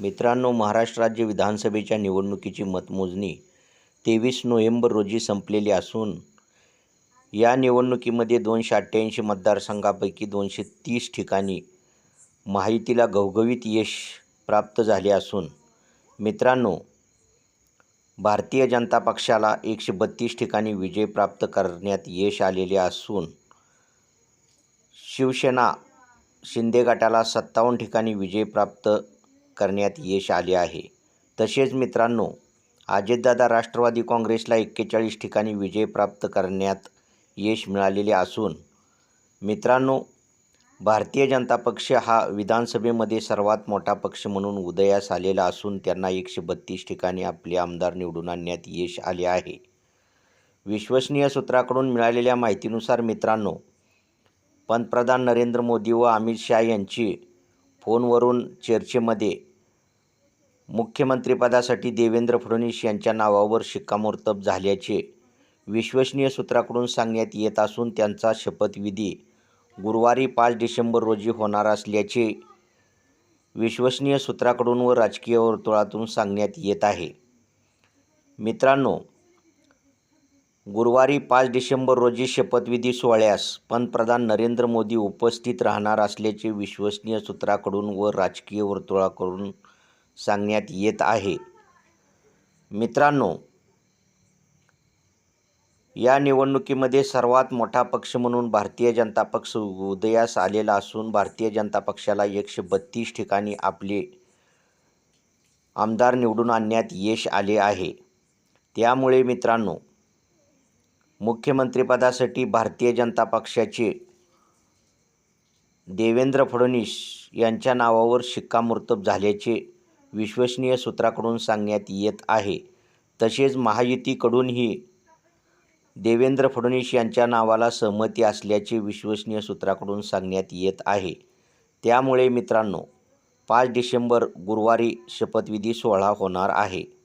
मित्रांनो महाराष्ट्र राज्य विधानसभेच्या निवडणुकीची मतमोजणी तेवीस नोव्हेंबर रोजी संपलेली असून या निवडणुकीमध्ये दोनशे अठ्ठ्याऐंशी मतदारसंघापैकी दोनशे तीस ठिकाणी माहितीला घवघवीत यश प्राप्त झाले असून मित्रांनो भारतीय जनता पक्षाला एकशे बत्तीस ठिकाणी विजय प्राप्त करण्यात यश आलेले असून शिवसेना शिंदे गटाला सत्तावन्न ठिकाणी विजय प्राप्त करण्यात यश आले आहे. तसेच मित्रांनो अजितदादा राष्ट्रवादी काँग्रेसला एक्केचाळीस ठिकाणी विजय प्राप्त करण्यात यश मिळालेले असून मित्रांनो भारतीय जनता पक्ष हा विधानसभेमध्ये सर्वात मोठा पक्ष म्हणून उदयास आलेला असून त्यांना एकशे बत्तीस ठिकाणी आपले आमदार निवडून आणण्यात यश आले आहे. विश्वसनीय सूत्राकडून मिळालेल्या माहितीनुसार मित्रांनो पंतप्रधान नरेंद्र मोदी व अमित शहा यांची फोनवरून चर्चेमध्ये मुख्यमंत्रीपदासाठी देवेंद्र फडणवीस यांच्या नावावर शिक्कामोर्तब झाल्याचे विश्वसनीय सूत्राकडून सांगण्यात येत असून त्यांचा शपथविधी गुरुवारी पाच डिसेंबर रोजी होणार असल्याचे विश्वसनीय सूत्राकडून व राजकीय वर्तुळातून सांगण्यात येत आहे. मित्रांनो गुरुवारी पाच डिसेंबर रोजी शपथविधी सोहळ्यास पंतप्रधान नरेंद्र मोदी उपस्थित राहणार असल्याचे विश्वसनीय सूत्राकडून व राजकीय वर्तुळाकडून सांगण्यात येत आहे. मित्रांनो या निवडणुकीमध्ये सर्वात मोठा पक्ष म्हणून भारतीय जनता पक्ष उदयास आलेला असून भारतीय जनता पक्षाला एकशे बत्तीस ठिकाणी आपले आमदार निवडून आणण्यात यश आले आहे. त्यामुळे मित्रांनो मुख्यमंत्रीपदासाठी भारतीय जनता पक्षाचे देवेंद्र फडणवीस यांच्या नावावर शिक्कामोर्तब झाल्याचे विश्वसनीय सूत्राकडून सांगण्यात येत आहे. तसेच महायुतीकडूनही देवेंद्र फडणवीस यांच्या नावाला सहमती असल्याचे विश्वसनीय सूत्राकडून सांगण्यात येत आहे. त्यामुळे मित्रांनो पाच डिसेंबर गुरुवारी शपथविधी सोहळा होणार आहे.